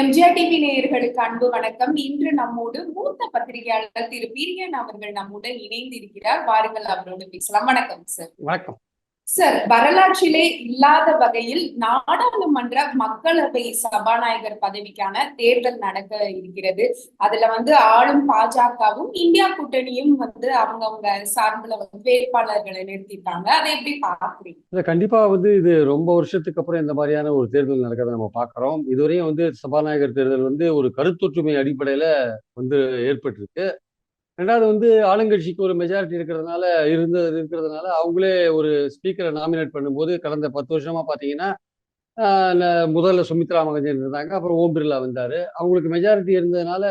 MGR TV நேயர்களுக்கு அன்பு வணக்கம். இன்று நம்மோடு மூத்த பத்திரிகையாளர் திரு பிரியன் அவர்கள் நம்முடன் இணைந்திருக்கிறார். வாருங்கள் அவரோடு பேசலாம். வணக்கம் சார். வணக்கம். சார் வரலாற்றிலே இல்லாத வகையில் நாடாளுமன்ற மக்களவை சபாநாயகர் பதவிக்கான தேர்தல் நடக்க இருக்கிறது. அதுல வந்து ஆளும் பாஜகவும் இந்தியா கூட்டணியும் வந்து அவங்கவுங்க சார்பில் வந்து வேட்பாளர்களை நிறுத்திட்டாங்க அதை எப்படி பாக்குறீங்க கண்டிப்பா வந்து இது ரொம்ப வருஷத்துக்கு அப்புறம் இந்த மாதிரியான ஒரு தேர்தல் நடக்கிறத நம்ம பாக்குறோம் இதுவரையும் வந்து சபாநாயகர் தேர்தல் வந்து ஒரு கருத்தொற்றுமை அடிப்படையில வந்து ஏற்பட்டிருக்கு. ரெண்டாவது வந்து ஆளுங்கட்சிக்கு ஒரு மெஜாரிட்டி இருக்கிறதுனால இருந்த இருக்கிறதுனால அவங்களே ஒரு ஸ்பீக்கரை நாமினேட் பண்ணும்போது கடந்த பத்து வருஷமா பார்த்தீங்கன்னா ந- முதல்ல சுமித்ரா மகஜன் இருந்தாங்க அப்புறம் ஓம் பிர்லா வந்தார். அவங்களுக்கு மெஜாரிட்டி இருந்ததுனால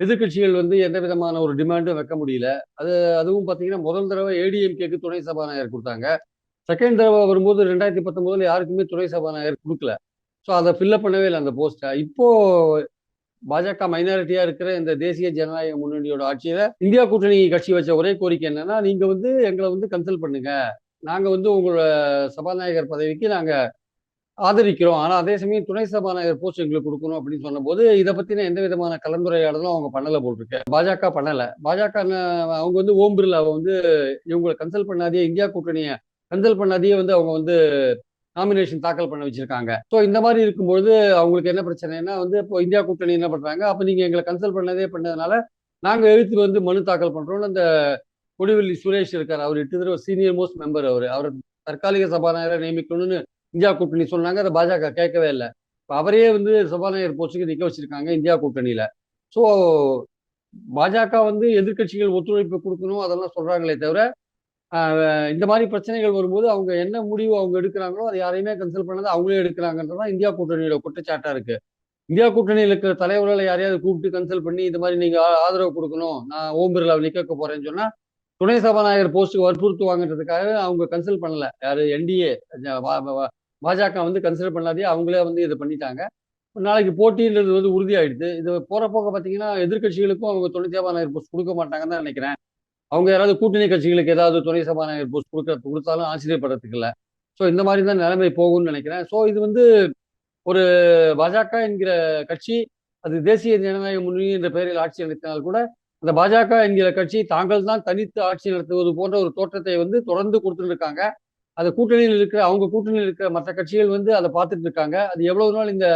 எதிர்க்கட்சிகள் வந்து எந்த விதமான ஒரு டிமாண்டும் வைக்க முடியல. அது அதுவும் பார்த்தீங்கன்னா முதல் தடவை ஏடிஎம்கேக்கு துணை சபாநாயகர் கொடுத்தாங்க. செகண்ட் தடவை வரும்போது ரெண்டாயிரத்தி பத்தொன்பதுல யாருக்குமே துணை சபாநாயகர் கொடுக்கல. ஸோ அதை ஃபில்அப் பண்ணவே இல்லை அந்த போஸ்ட்டை இப்போ பாஜக மைனாரிட்டியா இருக்கிற இந்த தேசிய ஜனநாயக முன்னணியோட ஆட்சியில இந்தியா கூட்டணி கட்சி வச்ச ஒரே கோரிக்கை என்னன்னா நீங்க வந்து எங்களை வந்து கன்சல்ட் பண்ணுங்க. நாங்க வந்து உங்களோட சபாநாயகர் பதவிக்கு நாங்க ஆதரிக்கிறோம். ஆனா அதே சமயம் துணை சபாநாயகர் போஸ்ட் எங்களுக்கு கொடுக்கணும் அப்படின்னு சொன்னபோது இதை பத்தின எந்த விதமான கலந்துரையாடலும் அவங்க பண்ணல போட்டிருக்கு பாஜக பண்ணல. பாஜக அவங்க வந்து ஓம் பிர்லாவை வந்து இவங்களை கன்சல்ட் பண்ணாதே இந்தியா கூட்டணியை கன்சல்ட் பண்ணாதே வந்து அவங்க வந்து நாமினேஷன் தாக்கல் பண்ண வச்சிருக்காங்க. ஸோ இந்த மாதிரி இருக்கும்பொழுது அவங்களுக்கு என்ன பிரச்சனைனா வந்து இப்போ இந்தியா கூட்டணி என்ன பண்றாங்க? அப்போ நீங்க எங்களை கன்சல்ட் பண்ணதே பண்ணதுனால நாங்கள் எழுத்து வந்து மனு தாக்கல் பண்றோம்னு அந்த கொடிவெள்ளி சுரேஷ் இருக்கார். அவர் எட்டு தடவை சீனியர் மோஸ்ட் மெம்பர் அவர். அவர் தற்காலிக சபாநாயகரை நியமிக்கணும்னு இந்தியா கூட்டணி சொன்னாங்க. அதை பாஜக கேட்கவே இல்லை. இப்போ அவரே வந்து சபாநாயகர் போஸ்டுக்கு நிற்க வச்சிருக்காங்க இந்தியா கூட்டணியில. ஸோ பாஜக வந்து எதிர்க்கட்சிகள் ஒத்துழைப்பு கொடுக்கணும் அதெல்லாம் சொல்றாங்களே தவிர இந்த மாதிரி பிரச்சனைகள் வரும்போது அவங்க என்ன முடிவு அவங்க எடுக்கிறாங்களோ அதை யாரையுமே கன்சல்ட் பண்ணாத அவங்களே எடுக்கிறாங்கன்றதான் இந்தியா கூட்டணியோட குற்றச்சாட்டா இருக்கு. இந்தியா கூட்டணியில் இருக்கிற தலைவர்களை யாரையாவது கூப்பிட்டு கன்சல்ட் பண்ணி இந்த மாதிரி நீங்க ஆதரவு கொடுக்கணும் நான் ஓம் பிர்லாவை நிக்க போறேன்னு சொன்னா துணை சபாநாயகர் போஸ்ட்டுக்கு வற்புறுத்துவாங்கன்றதுக்காக அவங்க கன்சல்ட் பண்ணல. யாரு? என்டிஏ பாஜக வந்து கன்சிடர் பண்ணாதே அவங்களே வந்து இதை பண்ணிட்டாங்க. நாளைக்கு போட்டின்றது வந்து உறுதியாயிடுது. இது போற போக பார்த்தீங்கன்னா எதிர்க்கட்சிகளுக்கும் அவங்க துணை சபாநாயகர் போஸ்ட் கொடுக்க மாட்டாங்கன்னு தான் நினைக்கிறேன். அவங்க யாராவது கூட்டணி கட்சிகளுக்கு ஏதாவது துணை சபாநாயகர் போஸ்ட் கொடுக்க கொடுத்தாலும் ஆச்சரியப்படுறதுக்கு இல்லை. ஸோ இந்த மாதிரி தான் நிலைமை போகும்னு நினைக்கிறேன். ஸோ இது வந்து ஒரு பாஜக என்கிற கட்சி அது தேசிய ஜனநாயக முன்னணி என்ற பெயரில் ஆட்சி நடத்தினால் கூட அந்த பாஜக என்கிற கட்சி தாங்கள் தான் தனித்து ஆட்சி நடத்துவது போன்ற ஒரு தோற்றத்தை வந்து தொடர்ந்து கொடுத்துட்டு இருக்காங்க அது கூட்டணியில் இருக்கிற அவங்க கூட்டணியில் இருக்கிற மற்ற கட்சிகள் வந்து அதை பார்த்துட்டு இருக்காங்க. அது எவ்வளவு நாள் இந்த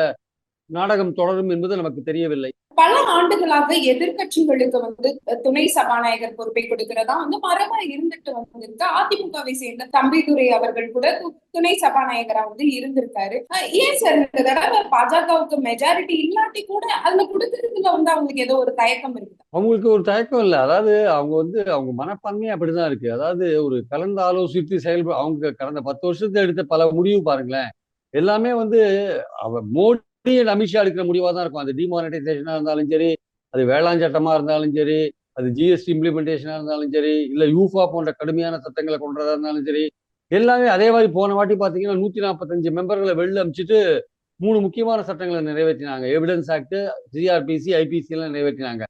நாடகம் தொடரும் என்பது நமக்கு தெரியவில்லை. பல ஆண்டுகளாக எதிர்க்கட்சிகளுக்கு வந்து துணை சபாநாயகர் பொறுப்பை கொடுக்கிறதா? வந்து மரபா இருந்துட்டு வந்திருக்கு. அதிமுகவை சேர்ந்த தம்பிதுரை அவர்கள் கூட துணை சபாநாயகரா வந்து இருந்திருக்காரு. ஏன் சார் இந்த தடவை பாஜகவுக்கு மெஜாரிட்டி இல்லாட்டி கூட அதுல கொடுக்கறதுல வந்து அவங்களுக்கு ஏதோ ஒரு தயக்கம் இருக்கு? அவங்களுக்கு ஒரு தயக்கம் இல்லை. அதாவது அவங்க வந்து அவங்க மனப்பான்மையே அப்படிதான் இருக்கு. அதாவது ஒரு கலந்து ஆலோசித்து செயல்பட அவங்க கடந்த பத்து வருஷத்துல எடுத்த பல முடிவு பாருங்களேன். எல்லாமே வந்து அவ மோடி and அமித்ஷா எடுக்கிற முடிவாக தான் இருக்கும். அது டிமானிட்டைசேஷனாக இருந்தாலும் சரி அது வேளாண் சட்டமாக இருந்தாலும் சரி அது ஜிஎஸ்டி இம்ப்ளிமெண்டேஷனாக இருந்தாலும் சரி இல்லை யூஃபா போன்ற கடுமையான சட்டங்களை கொண்டதாக இருந்தாலும் சரி எல்லாமே அதே மாதிரி போன வாட்டி பார்த்தீங்கன்னா நூற்றி நாற்பத்தஞ்சு மெம்பர்களை வெளில அமிச்சிட்டு மூணு முக்கியமான சட்டங்களை நிறைவேற்றினாங்க. எவிடன்ஸ் ஆக்ட் ஜிஆர்பிசி ஐபிசி எல்லாம் நிறைவேற்றினாங்க.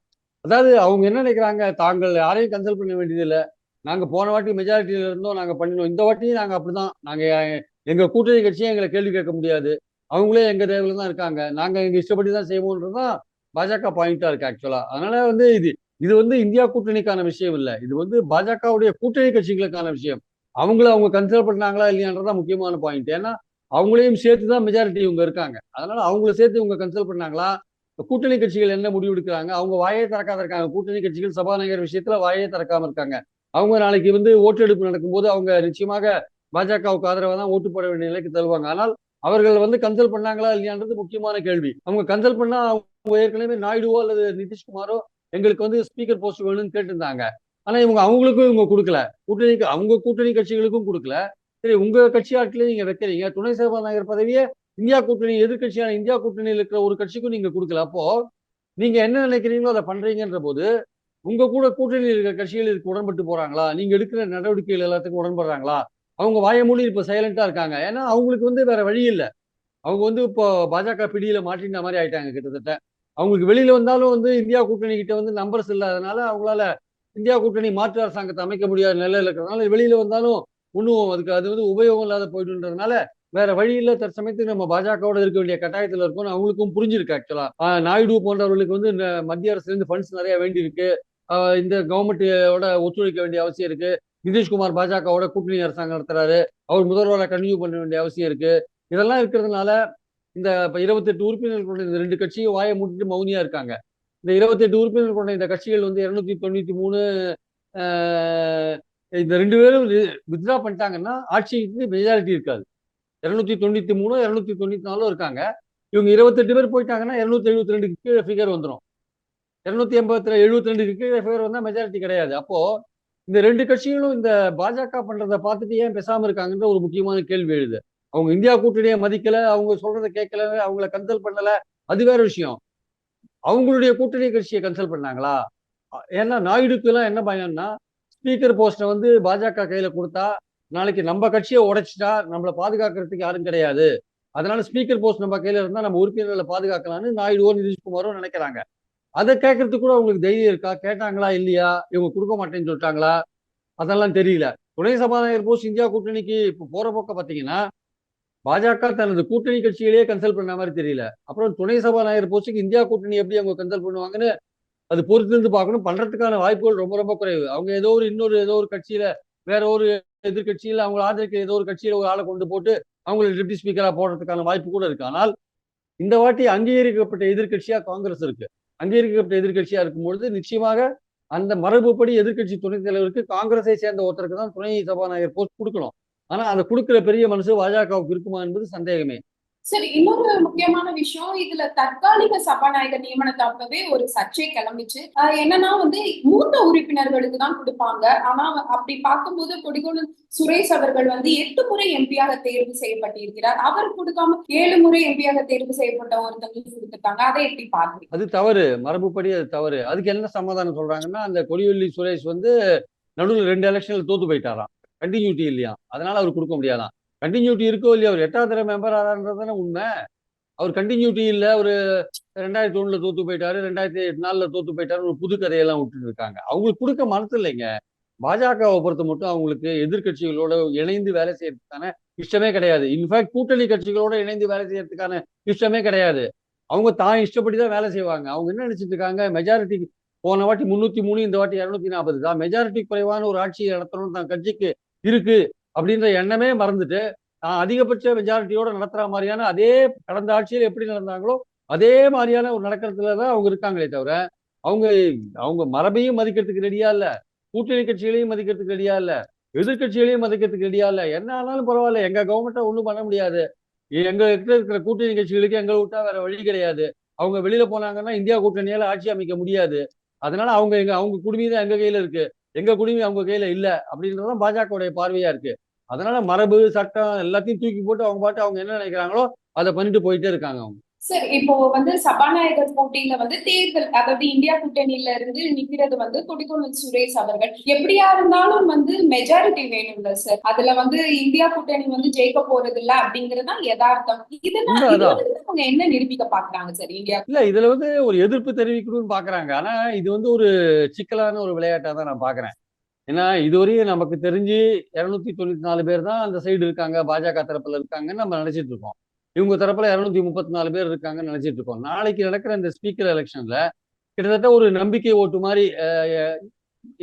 அதாவது அவங்க என்ன நினைக்கிறாங்க? தாங்கள் யாரையும் கன்சல்ட் பண்ண வேண்டியதில்லை. நாங்கள் போன வாட்டி மெஜாரிட்டியில இருந்தோம் நாங்கள் பண்ணினோம். இந்த வாட்டியும் நாங்கள் அப்படிதான். தான் நாங்கள் எங்கள் கூட்டணி கட்சியை எங்களை கேள்வி கேட்க முடியாது. அவங்களே எங்கள் தேவையில தான் இருக்காங்க. நாங்கள் எங்கள் இஷ்டப்படி தான் செய்வோன்றது தான் பாஜக பாயிண்டா இருக்குது ஆக்சுவலாக அதனால் வந்து இது இது வந்து இந்தியா கூட்டணிக்கான விஷயம் இல்லை. இது வந்து பாஜகவுடைய கூட்டணி கட்சிகளுக்கான விஷயம். அவங்கள அவங்க கன்சிடர் பண்ணாங்களா இல்லையான்றதான் முக்கியமான பாயிண்ட் ஏன்னா அவங்களையும் சேர்த்து தான் மெஜாரிட்டி இவங்க இருக்காங்க. அதனால அவங்கள சேர்த்து இவங்க கன்சல்ட் பண்ணாங்களா? கூட்டணி கட்சிகள் என்ன முடிவு எடுக்கிறாங்க? அவங்க வாயே திறக்காத இருக்காங்க. கூட்டணி கட்சிகள் சபாநாயகர் விஷயத்துல வாயே திறக்காம இருக்காங்க. அவங்க நாளைக்கு வந்து ஓட்டெடுப்பு நடக்கும்போது அவங்க நிச்சயமாக பாஜகவுக்கு ஆதரவாக தான் ஓட்டு போட வேண்டிய நிலைக்கு தருவாங்க ஆனால் அவர்கள் வந்து கன்சல்ட் பண்ணாங்களா இல்லையான்றது முக்கியமான கேள்வி. அவங்க கன்சல்ட் பண்ணா அவங்க ஏற்கனவே நாயுடுவோ அல்லது நிதிஷ்குமாரோ எங்களுக்கு வந்து ஸ்பீக்கர் போஸ்ட் வேணும்னு கேட்டிருந்தாங்க. ஆனா இவங்க அவங்களுக்கும் இவங்க கொடுக்கல. கூட்டணிக்கு அவங்க கூட்டணி கட்சிகளுக்கும் கொடுக்கல. சரி உங்க கட்சி ஆட்களே நீங்க வைக்கிறீங்க. துணை சபாநாயகர் பதவியே இந்தியா கூட்டணி எதிர்க்கட்சியான இந்தியா கூட்டணியில் இருக்கிற ஒரு கட்சிக்கும் நீங்க கொடுக்கல. அப்போ நீங்க என்ன நினைக்கிறீங்களோ அதை பண்றீங்கன்ற போது உங்க கூட கூட்டணியில் இருக்கிற கட்சிகள் இதுக்கு உடன்பட்டு போறாங்களா? நீங்க எடுக்கிற நடவடிக்கைகள் எல்லாத்துக்கும் உடன்படுறாங்களா? அவங்க வாய மூடி இப்ப இருக்காங்க. ஏன்னா அவங்களுக்கு வந்து வேற வழி இல்லை. அவங்க வந்து இப்போ பாஜக பிடியில் மாட்டின மாதிரி ஆயிட்டாங்க கிட்டத்தட்ட. அவங்களுக்கு வெளியில் வந்தாலும் வந்து இந்தியா கூட்டணி கிட்ட வந்து நம்பர்ஸ் இல்லாதனால அவங்களால இந்தியா கூட்டணி மாற்று அரசாங்கத்தை அமைக்க முடியாத நிலையில் இருக்கிறதுனால வெளியில் வந்தாலும் ஒன்றும் அதுக்கு அது வந்து உபயோகம் இல்லாத போயிடுன்றதுனால வேற வழி இல்லை. தற்சமயத்துக்கு நம்ம பாஜகவோட இருக்க வேண்டிய கட்டாயத்தில் இருக்கோம்னு அவங்களுக்கும் புரிஞ்சிருக்கு ஆக்சுவலா நாயுடு போன்றவர்களுக்கு வந்து இந்த மத்திய அரசுல இருந்து ஃபண்ட்ஸ் நிறைய வேண்டி இருக்கு இந்த கவர்மெண்ட்டோட ஒத்துழைக்க வேண்டிய அவசியம் இருக்கு. நிதிஷ்குமார் பாஜகவோட கூட்டணி அரசாங்கம் நடத்துறாரு. அவர் முதல்வரை கன்டினியூ பண்ண வேண்டிய அவசியம் இருக்கு. இதெல்லாம் இருக்கிறதுனால இந்த இருபத்தெட்டு உறுப்பினர்கள் கொண்ட இந்த ரெண்டு கட்சியும் வாயை மூட்டிட்டு மௌனியா இருக்காங்க. இந்த இருபத்தெட்டு உறுப்பினர்கள் கொண்ட இந்த கட்சிகள் வந்து இருநூத்தி தொண்ணூத்தி மூணு இந்த ரெண்டு பேரும் வித்ரா பண்ணிட்டாங்கன்னா ஆட்சிக்கு மெஜாரிட்டி இருக்காது. இருநூத்தி தொண்ணூத்தி மூணு இருநூத்தி தொண்ணூத்தி நாலும் இருக்காங்க. இவங்க இருபத்தெட்டு பேர் போயிட்டாங்கன்னா இருநூத்தி எழுபத்தி ரெண்டுக்கு கீழே ஃபிகர் வந்துடும் இருநூத்தி எண்பத்தி எழுபத்தி ரெண்டுக்கு கீழே ஃபிகர் வந்தால் மெஜாரிட்டி கிடையாது. அப்போ இந்த ரெண்டு கட்சிகளும் இந்த பாஜக பண்றதை பார்த்துட்டு ஏன் பேசாம இருக்காங்கன்ற ஒரு முக்கியமான கேள்வி எழுது. அவங்க இந்தியா கூட்டணியை மதிக்கல அவங்க சொல்றதை கேட்கல அவங்கள கன்சல்ட் பண்ணல அது வேற விஷயம். அவங்களுடைய கூட்டணி கட்சியை கன்சல்ட் பண்ணாங்களா? ஏன்னா நாயுடுக்கு எல்லாம் என்ன பயம்னா ஸ்பீக்கர் போஸ்ட்டை வந்து பாஜக கையில கொடுத்தா நாளைக்கு நம்ம கட்சியை உடைச்சிட்டா நம்மளை பாதுகாக்கிறதுக்கு யாரும் கிடையாது. அதனால ஸ்பீக்கர் போஸ்ட் நம்ம கையில இருந்தா நம்ம உறுப்பினர்களை பாதுகாக்கலாம்னு நாயுடுவோ நிதிஷ்குமாரோ நினைக்கிறாங்க. அதை கேட்கறதுக்கு கூட அவங்களுக்கு தைரியம் இருக்கா? கேட்டாங்களா? இல்லையா? இவங்க கொடுக்க மாட்டேன்னு சொல்லிட்டாங்களா? அதெல்லாம் தெரியல. துணை சபாநாயகர் போஸ்ட் இந்தியா கூட்டணிக்கு இப்போ போற பக்கம் பார்த்தீங்கன்னா பாஜக தனது கூட்டணி கட்சிகளையே கன்சல்ட் பண்ண மாதிரி தெரியல. அப்புறம் துணை சபாநாயகர் போஸ்ட்டுக்கு இந்தியா கூட்டணி எப்படி அவங்க கன்சல்ட் பண்ணுவாங்கன்னு அது பொறுத்திருந்து பார்க்கணும். பண்றதுக்கான வாய்ப்புகள் ரொம்ப ரொம்ப குறைவு. அவங்க ஏதோ ஒரு இன்னொரு ஏதோ ஒரு கட்சியில வேற ஒரு எதிர்கட்சியில் அவங்க ஆதரிக்க ஏதோ ஒரு கட்சியில ஒரு ஆளை கொண்டு போட்டு அவங்களை டெப்டி ஸ்பீக்கரா போடுறதுக்கான வாய்ப்பு கூட இருக்கு. ஆனால் இந்த வாட்டி அங்கீகரிக்கப்பட்ட எதிர்கட்சியா காங்கிரஸ் இருக்கு. அங்கீகரிக்கப்பட்ட எதிர்கட்சியா இருக்கும்பொழுது நிச்சயமாக அந்த மரபுப்படி எதிர்கட்சி துணைத் தலைவருக்கு காங்கிரஸை சேர்ந்த ஒருத்தருக்கு தான் துணை சபாநாயகர் போஸ்ட் கொடுக்கணும். ஆனா அதை கொடுக்கிற பெரிய மனசு பாஜகவுக்கு இருக்குமா என்பது சந்தேகமே. சரி இன்னொரு முக்கியமான விஷயம் இதுல தற்காலிக சபாநாயகர் நியமனத்தை ஒரு சர்ச்சை கிளம்பிச்சு. என்னன்னா வந்து மூத்த உறுப்பினர்களுக்கு தான் கொடுப்பாங்க. ஆனா அப்படி பார்க்கும்போது கொடிகொண்டு சுரேஷ் அவர்கள் வந்து எட்டு முறை எம்பியாக தேர்வு செய்யப்பட்டிருக்கிறார். அவர் கொடுக்காம ஏழு முறை எம்பியாக தேர்வு செய்யப்பட்ட ஒருத்தங்களுக்கு கொடுத்துட்டாங்க அதை எப்படி பாக்குறீங்க அது தவறு. மரபுப்படி அது தவறு. அதுக்கு என்ன சமாதானம் சொல்றாங்கன்னா அந்த கொடிவெள்ளி சுரேஷ் வந்து நடுவில் ரெண்டு எலெக்ஷன்ல தோத்து போயிட்டாராம். கண்டினியூட்டி இல்லையா அதனால அவர் கொடுக்க முடியாதான் கண்டினியூட்டி இருக்கோ இல்லையா அவர் எட்டாவது தடவை மெம்பர் ஆறான்றதானே உண்மை. அவர் கண்டினியூட்டி இல்லை ஒரு ரெண்டாயிரத்தி ஒண்ணுல தோத்து போயிட்டாரு ரெண்டாயிரத்தி எட்டு நாலுல தோத்து போயிட்டாரு ஒரு புது கதையெல்லாம் விட்டுட்டு இருக்காங்க. அவங்களுக்கு கொடுக்க மனசு இல்லைங்க. பாஜகவை பொறுத்த மட்டும் அவங்களுக்கு எதிர்கட்சிகளோட இணைந்து வேலை செய்யறதுக்கான இஷ்டமே கிடையாது. இன்ஃபேக்ட் கூட்டணி கட்சிகளோட இணைந்து வேலை செய்யறதுக்கான இஷ்டமே கிடையாது. அவங்க தான் இஷ்டப்படி தான் வேலை செய்வாங்க. அவங்க என்ன நினைச்சிட்டு இருக்காங்க? மெஜாரிட்டி போன வாட்டி முன்னூத்தி மூணு இந்த வாட்டி இரநூத்தி நாற்பது தான். மெஜாரிட்டி குறைவான ஒரு ஆட்சியை நடத்தணும்னு தான் கட்சிக்கு இருக்கு. அப்படின்ற எண்ணமே மறந்துட்டு நான் அதிகபட்ச மெஜாரிட்டியோட நடத்துற மாதிரியான அதே கடந்த ஆட்சியில் எப்படி நடந்தாங்களோ அதே மாதிரியான ஒரு நடக்கிறதுல தான் அவங்க இருக்காங்களே தவிர அவங்க அவங்க மரபையும் மதிக்கிறதுக்கு ரெடியா இல்ல கூட்டணி கட்சிகளையும் மதிக்கிறதுக்கு ரெடியா இல்ல எதிர்கட்சிகளையும் மதிக்கிறதுக்கு ரெடியா இல்ல என்ன ஆனாலும் பரவாயில்ல எங்க கவர்மெண்ட்டை ஒன்றும் பண்ண முடியாது. எங்க இருக்கிற கூட்டணி கட்சிகளுக்கு எங்களை விட்டா வேற வழி கிடையாது. அவங்க வெளியில போனாங்கன்னா இந்தியா கூட்டணியால ஆட்சி அமைக்க முடியாது. அதனால அவங்க எங்க அவங்க குடும்பம் தான் எங்க கையில இருக்கு. எங்க குடிமை அவங்க கையில இல்ல அப்படின்றதான் பாஜகவுடைய பார்வையா இருக்கு. அதனால மரபு சட்டம் எல்லாத்தையும் தூக்கி போட்டு அவங்க பாட்டு அவங்க என்ன நினைக்கிறாங்களோ அதை பண்ணிட்டு போயிட்டே இருக்காங்க அவங்க. சரி இப்போ வந்து சபாநாயகர் போட்டியில வந்து தேர்தல் அதாவது இந்தியா கூட்டணியில இருந்து நிக்கிறது வந்து கொடிக்கொண்டல் சுரேஷ் அவர்கள். எப்படியா இருந்தாலும் வந்து மெஜாரிட்டி வேணும்ல சார் அதுல வந்து இந்தியா கூட்டணி வந்து ஜெயிக்க போறது இல்ல அப்படிங்கறதுதான் யதார்த்தம் இதெல்லாம் அவங்க என்ன நிரூபிக்க பாக்குறாங்க சார் இந்தியா இல்ல இதுல வந்து ஒரு எதிர்ப்பு தெரிவிக்கணும்னு பாக்குறாங்க ஆனா இது வந்து ஒரு சிக்கலான ஒரு விளையாட்டா தான் நான் பாக்குறேன் ஏன்னா இதுவரையும் நமக்கு தெரிஞ்சு இருநூத்தி தொண்ணூத்தி நாலு பேர் தான் அந்த சைடு இருக்காங்க பாஜக தரப்புல இருக்காங்கன்னு நம்ம நினைச்சிட்டு இருக்கோம். இவங்க தரப்புல இரநூத்தி முப்பத்தி நாலு பேர் இருக்காங்கன்னு நினைச்சிட்டு இருக்கோம். நாளைக்கு நடக்கிற இந்த ஸ்பீக்கர் எலெக்ஷன்ல கிட்டத்தட்ட ஒரு நம்பிக்கை ஓட்டு மாதிரி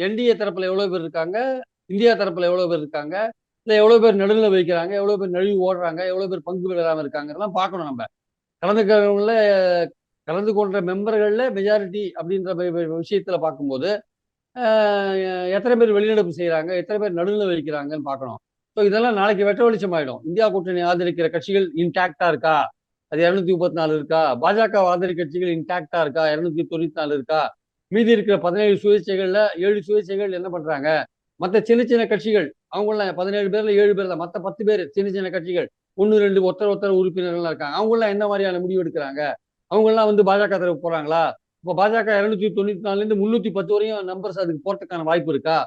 என்டிஏ தரப்புல எவ்வளவு பேர் இருக்காங்க இந்தியா தரப்புல எவ்வளவு பேர் இருக்காங்க இல்ல எவ்வளவு பேர் நடுவில் வைக்கிறாங்க எவ்வளவு பேர் நழுவி ஓடுறாங்க எவ்வளவு பேர் பங்கு பெறாம இருக்காங்கிறதெல்லாம் பார்க்கணும் நம்ம. கலந்துக்கிறவங்கள கலந்து கொண்ட மெம்பர்கள்ல மெஜாரிட்டி அப்படின்ற விஷயத்துல பார்க்கும்போது எத்தனை பேர் வெளிநடப்பு செய்யறாங்க எத்தனை பேர் நடுநிலை வைக்கிறாங்கன்னு பார்க்கணும். ஸோ இதெல்லாம் நாளைக்கு வெட்ட வெளிச்சம் ஆயிடும் இந்தியா கூட்டணி ஆதரிக்கிற கட்சிகள் இன்டாக்டா இருக்கா? அது இரநூத்தி முப்பத்தி நாலு இருக்கா? பாஜக ஆதரிக்க கட்சிகள் இன்டாக்டா இருக்கா? இரநூத்தி தொண்ணூத்தி நாலு இருக்கா? மீதி இருக்கிற பதினேழு சுயேட்சைகள்ல ஏழு சுயேட்சைகள் என்ன பண்றாங்க? மற்ற சின்ன சின்ன கட்சிகள் அவங்களாம் பதினேழு பேர்ல ஏழு பேர் தான் மற்ற பத்து பேர் சின்ன சின்ன கட்சிகள் ஒன்று ரெண்டு ஒருத்தர் ஒருத்தர் உறுப்பினர்கள்லாம் இருக்காங்க. அவங்களாம் என்ன மாதிரியான முடிவு எடுக்கிறாங்க? அவங்கெல்லாம் வந்து பாஜக தரப்பு போறாங்களா? இப்போ பாஜக இரநூத்தி தொண்ணூத்தி நாலுல இருந்து முன்னூத்தி பத்து வரையும் நம்பர்ஸ் அதுக்கு போறதுக்கான வாய்ப்பு இருக்கா?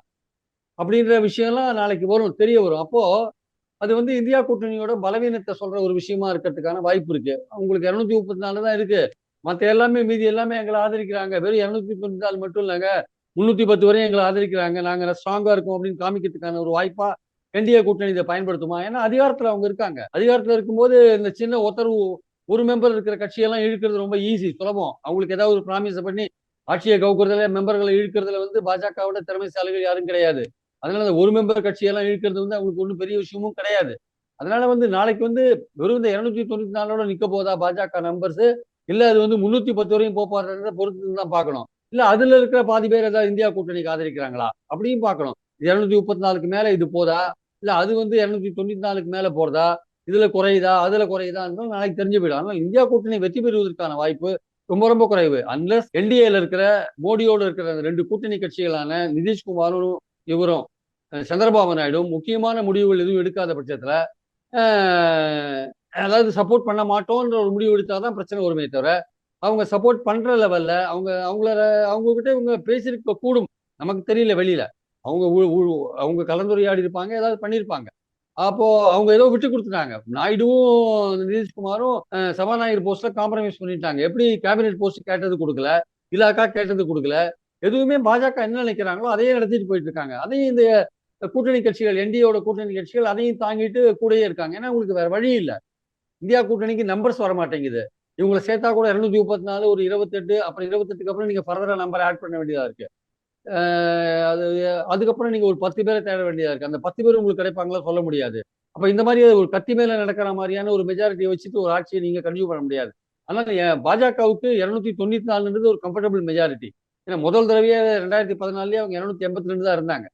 அப்படின்ற விஷயம்லாம் நாளைக்கு வரும் தெரிய வரும். அப்போ அது வந்து இந்தியா கூட்டணியோட பலவீனத்தை சொல்ற ஒரு விஷயமா இருக்கிறதுக்கான வாய்ப்பு இருக்கு. உங்களுக்கு இரநூத்தி முப்பத்தி நாலு தான் இருக்கு. மற்ற எல்லாமே மீதி எல்லாமே எங்களை ஆதரிக்கிறாங்க. வெறும் இரநூத்தி முப்பத்தி நாலு மட்டும் இல்லைங்க. முன்னூத்தி பத்து வரையும் எங்களை ஆதரிக்கிறாங்க. நாங்க ஸ்ட்ராங்கா இருக்கோம் அப்படின்னு காமிக்கிறதுக்கான ஒரு வாய்ப்பா என்டிஏ கூட்டணி இதை பயன்படுத்துமா? ஏன்னா அதிகாரத்துல அவங்க இருக்காங்க. அதிகாரத்துல இருக்கும்போது இந்த சின்ன ஒருத்தர் ஒரு மெம்பர் இருக்கிற கட்சியெல்லாம் இழுக்கிறது ரொம்ப ஈஸி சுலபம். அவங்களுக்கு ஏதாவது ஒரு ப்ராமிஸை பண்ணி ஆட்சியை கவுக்குறதுல மெம்பர்களை இழுக்கிறதுல வந்து பாஜகவோட திறமைசாலிகள் யாரும் கிடையாது. அதனால அந்த ஒரு மெம்பர் கட்சியெல்லாம் இழுக்கிறது வந்து அவங்களுக்கு ஒன்றும் பெரிய விஷயமும் கிடையாது. அதனால வந்து நாளைக்கு வந்து வெறும் இந்த இருநூத்தி தொண்ணூத்தி நாலோட நிக்க போதா பாஜக நம்பர்ஸ் இல்ல அது வந்து முன்னூத்தி பத்து வரையும் போப்பாடுறத பொறுத்து தான் பார்க்கணும். இல்ல அதுல இருக்கிற பாதி பேர் ஏதாவது இந்தியா கூட்டணிக்கு ஆதரிக்கிறாங்களா? அப்படியும் பார்க்கணும். இருநூத்தி முப்பத்தி நாலுக்கு மேல இது போதா? இல்ல அது வந்து இருநூத்தி தொண்ணூத்தி நாலுக்கு மேல போறதா? இதுல குறையுதா? அதுல குறையுதா நாளைக்கு தெரிஞ்சு போயிடும். ஆனால் இந்தியா கூட்டணி வெற்றி பெறுவதற்கான வாய்ப்பு ரொம்ப ரொம்ப குறைவு. அன்லஸ் என்டிஏல இருக்கிற மோடியோடு இருக்கிற அந்த ரெண்டு கூட்டணி கட்சிகளான நிதிஷ்குமாரும் இவரும் சந்திரபாபு நாயுடும் முக்கியமான முடிவுகள் எதுவும் எடுக்காத பட்சத்தில் அதாவது சப்போர்ட் பண்ண மாட்டோன்ற ஒரு முடிவு எடுத்தால் தான் பிரச்சனை வருமே தவிர அவங்க சப்போர்ட் பண்ணுற லெவலில் அவங்க அவங்கள அவங்க கிட்ட இவங்க பேசியிருக்க கூடும். நமக்கு தெரியல வெளியில். அவங்க அவங்க கலந்துரையாடி இருப்பாங்க ஏதாவது பண்ணியிருப்பாங்க. அப்போ அவங்க ஏதோ விட்டு கொடுத்துட்டாங்க. நாயுடுவும் நிதிஷ்குமாரும் சபாநாயகர் போஸ்ட்ல காம்ப்ரமைஸ் பண்ணிட்டாங்க. எப்படி கேபினெட் போஸ்ட் கேட்டது கொடுக்கல? இலாக்கா கேட்டது கொடுக்கல. எதுவுமே பாஜக என்ன நினைக்கிறாங்களோ அதையே நடத்திட்டு போயிட்டு இருக்காங்க. அதையும் இந்த கூட்டணி கட்சிகள் என்டிஏட கூட்டணி கட்சிகள் அதையும் தாங்கிட்டு கூடயே இருக்காங்க. ஏன்னா உங்களுக்கு வேற வழி இல்லை. இந்தியா கூட்டணிக்கு நம்பர்ஸ் வர மாட்டேங்குது இவங்களை சேர்த்தா கூட இருநூத்தி முப்பத்தி நாலு ஒரு இருபத்தெட்டு அப்புறம் இருபத்தெட்டுக்கு அப்புறம் நீங்க ஃபர்தரா நம்பர் ஆட் பண்ண வேண்டியதா இருக்கு. அது அதுக்கப்புறம் நீங்க ஒரு பத்து பேரை தேட வேண்டியதா இருக்கு. அந்த பத்து பேர் உங்களுக்கு கிடைப்பாங்களா சொல்ல முடியாது. அப்ப இந்த மாதிரி ஒரு கத்தி மேல நடக்கிற மாதிரியான ஒரு மெஜாரிட்டியை வச்சுட்டு ஒரு ஆட்சியை நீங்க கன்யூ பண்ண முடியாது. ஆனால் பாஜகவுக்கு இருநூத்தி தொண்ணூத்தி நாலுன்றது ஒரு கம்ஃபர்டபுள் மெஜாரிட்டி ஏன்னா முதல் தடவையே ரெண்டாயிரத்தி பதினாலே அவங்க இரநூத்தி எண்பத்தி ரெண்டு தான் இருந்தாங்க.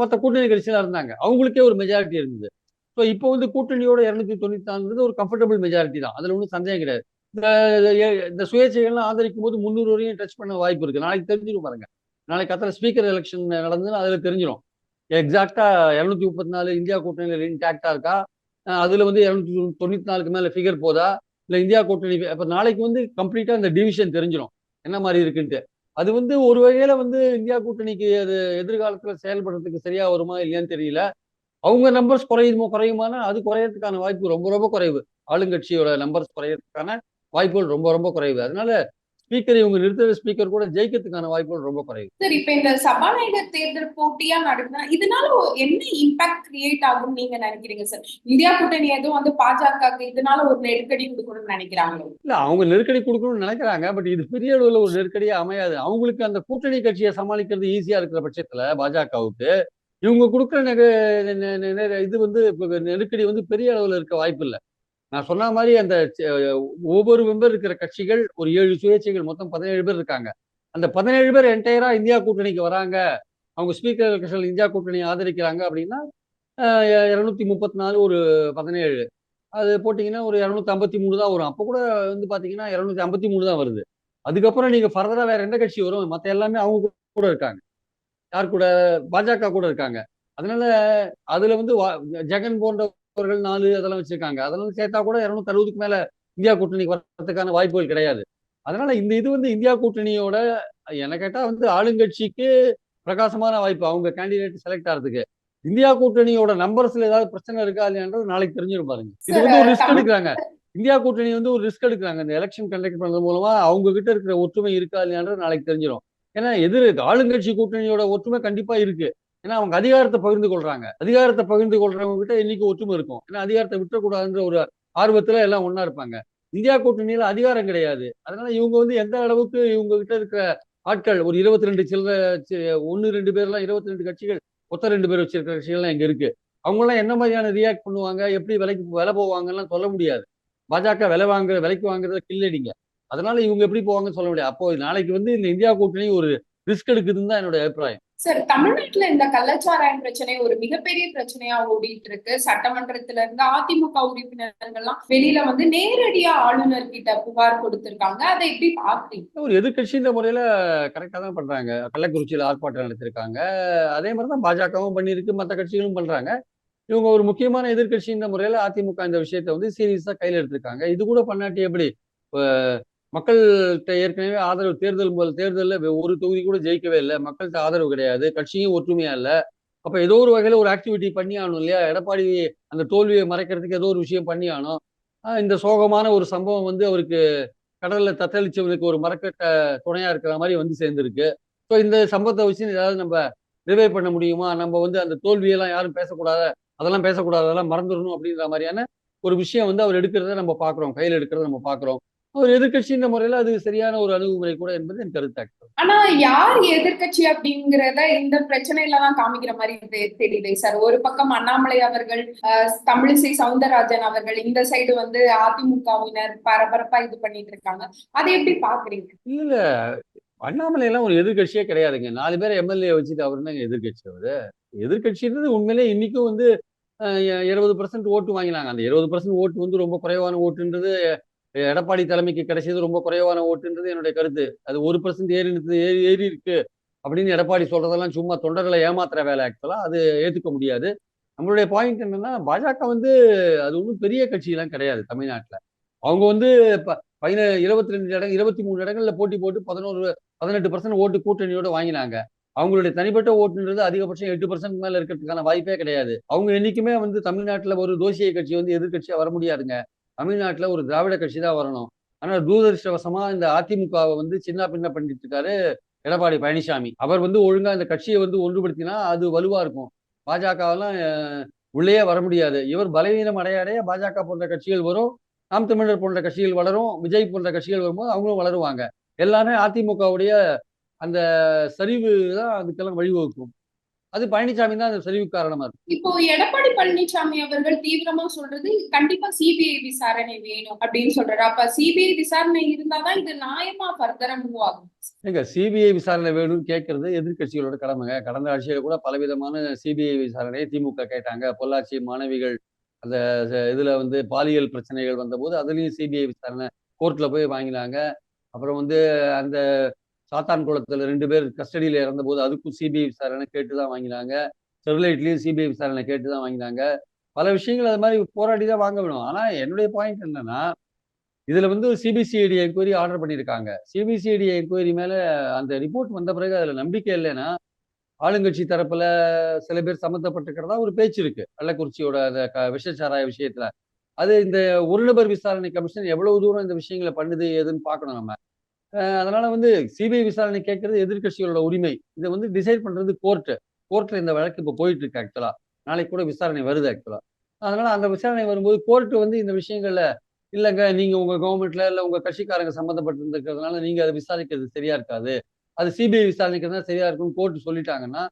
மற்ற கூட்டணி கட்சியெல்லாம் இருந்தாங்க. அவங்களுக்கே ஒரு மெஜாரிட்டி இருந்தது. ஸோ இப்போ வந்து கூட்டணியோட இரநூத்தி தொண்ணூத்தி நாலுன்றது ஒரு கம்ஃபர்டபுள் மெஜாரிட்டி தான். அதில் ஒன்றும் சந்தேகம் கிடையாது. இந்த இந்த சுயேட்சைகள்லாம் ஆதரிக்கும் போது முந்நூறு வரையும் டச் பண்ண வாய்ப்பு இருக்குது நாளைக்கு தெரிஞ்சிடும் பாருங்க. நாளைக்கு அத்தனை ஸ்பீக்கர் எலெக்ஷன் நடந்ததுன்னா அதுல தெரிஞ்சிடும் எக்ஸாக்டா இரநூத்தி முப்பத்தி நாலு இந்தியா கூட்டணியில் இன்டாக்டா இருக்கா? அதில் அதுல வந்து இருநூத்தி தொண்ணூத்தி நாலுக்கு மேலே ஃபிகர் போதா? இல்லை இந்தியா கூட்டணி அப்போ நாளைக்கு வந்து கம்ப்ளீட்டாக இந்த டிவிஷன் தெரிஞ்சிடும் என்ன மாதிரி இருக்குன்ட்டு. அது வந்து ஒரு வகையில வந்து இந்தியா கூட்டணிக்கு அது எதிர்காலத்துல செயல்படுறதுக்கு சரியா வருமா இல்லையான்னு தெரியல. அவங்க நம்பர்ஸ் குறையுமோ குறையுமானா அது குறையறதுக்கான வாய்ப்பு ரொம்ப ரொம்ப குறைவு. ஆளுங்கட்சியோட நம்பர்ஸ் குறையறதுக்கான வாய்ப்புகள் ரொம்ப ரொம்ப குறைவு. அதனால ஸ்பீக்கர் இவங்க நிறுத்துற ஸ்பீக்கர் கூட ஜெயிக்கிறதுக்கான வாய்ப்புகள் ரொம்ப குறைவு. சார் இப்ப இந்த சபாநாயகர் தேர்தல் போட்டியா நடக்குதுன்னா இதனால என்ன இம்பாக்ட் கிரியேட் ஆகும் நீங்க நினைக்கிறீங்க சார்? இந்தியா கூட்டணி எதுவும் வந்து பாஜகவுக்கு இதனால ஒரு நெருக்கடி கொடுக்கணும்னு நினைக்கிறாங்களோ? இல்ல அவங்க நெருக்கடி கொடுக்கணும்னு நினைக்கிறாங்க பட் இது பெரிய அளவுல ஒரு நெருக்கடியா அமையாது. அவங்களுக்கு அந்த கூட்டணி கட்சியை சமாளிக்கிறது ஈஸியா இருக்கிற பட்சத்துல பாஜகவுக்கு இவங்க கொடுக்குற இது வந்து நெருக்கடி வந்து பெரிய அளவுல இருக்க வாய்ப்பு இல்லை நான் சொன்ன மாதிரி அந்த ஒவ்வொரு மெம்பர் இருக்கிற கட்சிகள் ஒரு ஏழு சுயேட்சைகள் மொத்தம் பதினேழு பேர் இருக்காங்க. அந்த பதினேழு பேர் என்டையரா இந்தியா கூட்டணிக்கு வராங்க. அவங்க ஸ்பீக்கர் கட்சிகள் இந்தியா கூட்டணியை ஆதரிக்கிறாங்க அப்படின்னா இரநூத்தி முப்பத்தி நாலு ஒரு பதினேழு. அது போட்டிங்கன்னா ஒரு இரநூத்தி ஐம்பத்தி மூணு தான் வரும். அப்போ கூட வந்து பார்த்தீங்கன்னா இரநூத்தி ஐம்பத்தி மூணு தான் வருது. அதுக்கப்புறம் நீங்கள் ஃபர்தராக வேற எந்த கட்சி வரும்? மற்ற எல்லாமே அவங்க கூட இருக்காங்க. யார் கூட? பாஜக கூட இருக்காங்க. அதனால அதுல வந்து ஜெகன் போன்ற போன்றவர்கள் நாலு அதெல்லாம் வச்சிருக்காங்க. அதெல்லாம் சேர்த்தா கூட இரநூத்தி அறுபதுக்கு மேல இந்தியா கூட்டணிக்கு வர்றதுக்கான வாய்ப்புகள் கிடையாது. அதனால இந்த இது வந்து இந்தியா கூட்டணியோட என்ன கேட்டா வந்து ஆளுங்கட்சிக்கு பிரகாசமான வாய்ப்பு. அவங்க கேண்டிடேட் செலக்ட் ஆகிறதுக்கு இந்தியா கூட்டணியோட நம்பர்ஸ்ல ஏதாவது பிரச்சனை இருக்கா இல்லையான்றது நாளைக்கு தெரிஞ்சிடும் பாருங்க. இது வந்து ஒரு ரிஸ்க் எடுக்கிறாங்க. இந்தியா கூட்டணி வந்து ஒரு ரிஸ்க் எடுக்கிறாங்க. இந்த எலெக்ஷன் கண்டக்ட் பண்றது மூலமா அவங்க கிட்ட இருக்கிற ஒற்றுமை இருக்கா இல்லையான்றது நாளைக்கு தெரிஞ்சிடும் ஏன்னா எதிர் ஆளுங்கட்சி கூட்டணியோட ஒற்றுமை கண்டிப்பா இருக்கு. ஏன்னா அவங்க அதிகாரத்தை பகிர்ந்து கொள்றாங்க. அதிகாரத்தை பகிர்ந்து கொள்றவங்க கிட்ட இன்னைக்கு ஒற்றுமை இருக்கும். ஏன்னா அதிகாரத்தை விட்டுறக்கூடாதுன்ற ஒரு ஆர்வத்துல எல்லாம் ஒன்னா இருப்பாங்க. இந்தியா கூட்டணியில அதிகாரம் கிடையாது. அதனால இவங்க வந்து எந்த அளவுக்கு இவங்க கிட்ட இருக்கிற ஆட்கள் ஒரு இருபத்தி ரெண்டு சில்லற ஒன்னு ரெண்டு பேர்லாம் இருபத்தி ரெண்டு கட்சிகள் மொத்தம் ரெண்டு பேர் வச்சிருக்கிற கட்சிகள்லாம் இங்க இருக்கு. அவங்கெல்லாம் என்ன மாதிரியான ரியாக்ட் பண்ணுவாங்க? எப்படி விலைக்கு விலை போவாங்கலாம் சொல்ல முடியாது. பாஜக விலை வாங்குற விலைக்கு வாங்குறத கில்லடிங்க அதனால இவங்க எப்படி போவாங்கன்னு சொல்ல முடியாது. அப்போ நாளைக்கு வந்து இந்த இந்தியா கூட்டணி ஒரு ரிஸ்க் எடுக்குதுன்னு தான் என்னோட அபிப்பிராயம். சார் தமிழ்நாட்டுல இந்த கள்ளச்சாராயம் பிரச்சனை ஒரு மிகப்பெரிய பிரச்சனையா ஓடிட்டு இருக்கு சட்டமன்றத்துல இருந்து அதிமுக உறுப்பினர்கள்லாம் வெளியில வந்து நேரடியா ஆளுநர் கிட்ட புகார் கொடுத்திருக்காங்க. அதை எப்படி பாக்குறீங்க ஒரு எதிர்கட்சின்ற முறையில கரெக்டா தான் பண்றாங்க. கள்ளக்குறிச்சியில ஆர்ப்பாட்டம் நடத்திருக்காங்க. அதே மாதிரி தான் பாஜகவும் பண்ணியிருக்கு. மற்ற கட்சிகளும் பண்றாங்க. இவங்க ஒரு முக்கியமான எதிர்கட்சின்ற முறையில அதிமுக இந்த விஷயத்தை வந்து சீரியஸா கையில எடுத்திருக்காங்க. இது கூட பண்ணாட்டி எப்படி மக்கள்கிட்ட ஏற்கனவே ஆதரவு தேர்தல் முதல் தேர்தலில் ஒரு தொகுதி கூட ஜெயிக்கவே இல்லை. மக்கள்கிட்ட ஆதரவு கிடையாது. கட்சியும் ஒற்றுமையா இல்லை. அப்ப ஏதோ ஒரு வகையில ஒரு ஆக்டிவிட்டி பண்ணி ஆகணும் இல்லையா? எடப்பாடி அந்த தோல்வியை மறைக்கிறதுக்கு ஏதோ ஒரு விஷயம் பண்ணி ஆகணும். இந்த சோகமான ஒரு சம்பவம் வந்து அவருக்கு கடல்ல தத்தளிச்சவனுக்கு ஒரு மரக்கட்ட துணையா இருக்கிற மாதிரி வந்து சேர்ந்திருக்கு. ஸோ இந்த சம்பவத்தை வச்சு ஏதாவது நம்ம ரிவைவ் பண்ண முடியுமா? நம்ம வந்து அந்த தோல்வியெல்லாம் யாரும் பேசக்கூடாத அதெல்லாம் பேசக்கூடாது அதெல்லாம் மறந்துடணும் அப்படின்ற மாதிரியான ஒரு விஷயம் வந்து அவர் எடுக்கிறத நம்ம பார்க்குறோம் கையில் எடுக்கிறத நம்ம பார்க்குறோம் அவர் எதிர்க்கட்சின்ற முறையில் அது சரியான ஒரு அணுகுமுறை கூட என்பது என் கருத்து actually. ஆனா யார் எதிர்க்கட்சி அப்படிங்கறத இந்த பிரச்சனையில தான் காமிக்கிற மாதிரி தெரியுது சார். ஒரு பக்கம் அண்ணாமலை அவர்கள் தமிழிசை சவுந்தரராஜன் அவர்கள் இந்த சைடு வந்து அதிமுகவினர் பரபரப்பா இது பண்ணிட்டு இருக்காங்க. அதை எப்படி பாக்குறீங்க? இல்ல அண்ணாமலை எல்லாம் ஒரு எதிர்க்கட்சியே கிடையாதுங்க. நாலு பேர் எம்எல்ஏ வச்சுட்டு அவர் என்னங்க எதிர்க்கட்சி அவரு? எதிர்க்கட்சின்றது உண்மையிலே இன்னைக்கும் வந்து இருபது பர்சன்ட் ஓட்டு வாங்கினாங்க. அந்த இருபது பர்சன்ட் ஓட்டு வந்து ரொம்ப குறைவான ஓட்டுன்றது எடப்பாடி தலைமைக்கு கிடைச்சது ரொம்ப குறைவான ஓட்டுன்றது என்னுடைய கருத்து. அது ஒரு பர்சன்ட் ஏறி ஏறி ஏறி இருக்கு அப்படின்னு எடப்பாடி சொல்றதெல்லாம் சும்மா தொண்டர்களை ஏமாத்துற வேலை ஆக்சுவலா அது ஏத்துக்க முடியாது. நம்மளுடைய பாயிண்ட் என்னன்னா பாஜக வந்து அது ஒன்றும் பெரிய கட்சியெல்லாம் கிடையாது தமிழ்நாட்டில். அவங்க வந்து ப- பதின இருபத்தி ரெண்டு இடம் இருபத்தி மூணு இடங்கள்ல போட்டி போட்டு பதினோரு பதினெட்டு பர்சன்ட் ஓட்டு கூட்டணியோட வாங்கினாங்க. அவங்களுடைய தனிப்பட்ட ஓட்டுன்றது அதிகபட்சம் எட்டு பர்சன்ட் மேல இருக்கிறதுக்கான வாய்ப்பே கிடையாது. அவங்க என்னைக்குமே வந்து தமிழ்நாட்டில் ஒரு தோசிய கட்சி வந்து எதிர்க்கட்சியா வர முடியாதுங்க. தமிழ்நாட்டில் ஒரு திராவிட கட்சி தான் வரணும். ஆனால் தூரதிருஷ்டவசமா இந்த அதிமுகவை வந்து சின்ன பின்ன பண்ணிட்டு இருக்காரு எடப்பாடி பழனிசாமி. அவர் வந்து ஒழுங்கா இந்த கட்சியை வந்து ஒன்றுபடுத்தினா அது வலுவா இருக்கும். பாஜகவெல்லாம் உள்ளேயே வர முடியாது. இவர் பலவீனம் அடையாடைய பாஜக போன்ற கட்சிகள் வரும் நாம் தமிழர் போன்ற கட்சிகள் வளரும் விஜய் போன்ற கட்சிகள் வரும்போது அவங்களும் வளருவாங்க. எல்லாமே அதிமுகவுடைய அந்த சரிவு தான் அதுக்கெல்லாம் வழிவகுக்கும். அது பழனிசாமி தான் அந்த சரிவு காரணமா இருக்கும் இப்போ எடப்பாடி பழனிசாமி அவர்கள் தீவிரமா சொல்றது கண்டிப்பா சிபிஐ விசாரணை வேணும் அப்படின்னு சொல்றாரு. அப்ப சிபிஐ விசாரணை இருந்தாதான் இது நியாயமா ஃபர்தரா மூவ் ஆகும். ஏங்க சிபிஐ விசாரணை வேணும்னு கேட்கறது எதிர்க்கட்சிகளோட கடமைங்க. கடந்த ஆட்சியில கூட பலவிதமான சிபிஐ விசாரணையை திமுக கேட்டாங்க. பொள்ளாச்சி மாணவிகள் அந்த இதுல வந்து பாலியல் பிரச்சனைகள் வந்தபோது அதுலயும் சிபிஐ விசாரணை கோர்ட்ல போய் வாங்கினாங்க. அப்புறம் வந்து அந்த சாத்தான்குளத்துல ரெண்டு பேர் கஸ்டடியில் இறந்தபோது அதுக்கும் சிபிஐ விசாரணை கேட்டு தான் வாங்கினாங்க ஸ்டெர்லைட்லயும் சிபிஐ விசாரணை கேட்டு தான் வாங்கினாங்க. பல விஷயங்கள் அது மாதிரி போராடி தான் வாங்க வேணும். ஆனால் என்னுடைய பாயிண்ட் என்னன்னா இதுல வந்து சிபிசிஐடி என்கொயரி ஆர்டர் பண்ணியிருக்காங்க. சிபிசிஐடி என்கொயரி மேலே அந்த ரிப்போர்ட் வந்த பிறகு அதுல நம்பிக்கை இல்லைன்னா ஆளுங்கட்சி தரப்புல சில பேர் சம்மந்தப்பட்டிருக்கிறதா ஒரு பேச்சு இருக்கு. கள்ளக்குறிச்சியோட அந்த க- விஷச்சாராய விஷயத்துல. அது இந்த ஒரு நபர் விசாரணை கமிஷன் எவ்வளவு தூரம் இந்த விஷயங்களை பண்ணுது ஏதுன்னு பார்க்கணும் நம்ம. அதனால வந்து சிபிஐ விசாரணை கேட்கறது எதிர்க்கட்சிகளோட உரிமை. இதை வந்து டிசைட் பண்றது கோர்ட்டு கோர்ட்ல இந்த வழக்கு இப்போ போயிட்டு இருக்கு ஆக்சுவலா நாளைக்கு கூட விசாரணை வருது ஆக்சுவலா அதனால அந்த விசாரணை வரும்போது கோர்ட் வந்து இந்த விஷயங்கள்ல இல்லைங்க நீங்க உங்க கவர்மெண்ட்ல இல்ல உங்க கட்சிக்காரங்க சம்மந்தப்பட்டிருக்கிறதுனால நீங்க அதை விசாரிக்கிறது சரியா இருக்காது. அது சிபிஐ விசாரணைக்கு தான் சரியா இருக்கும்னு கோர்ட் சொல்லிட்டாங்கன்னா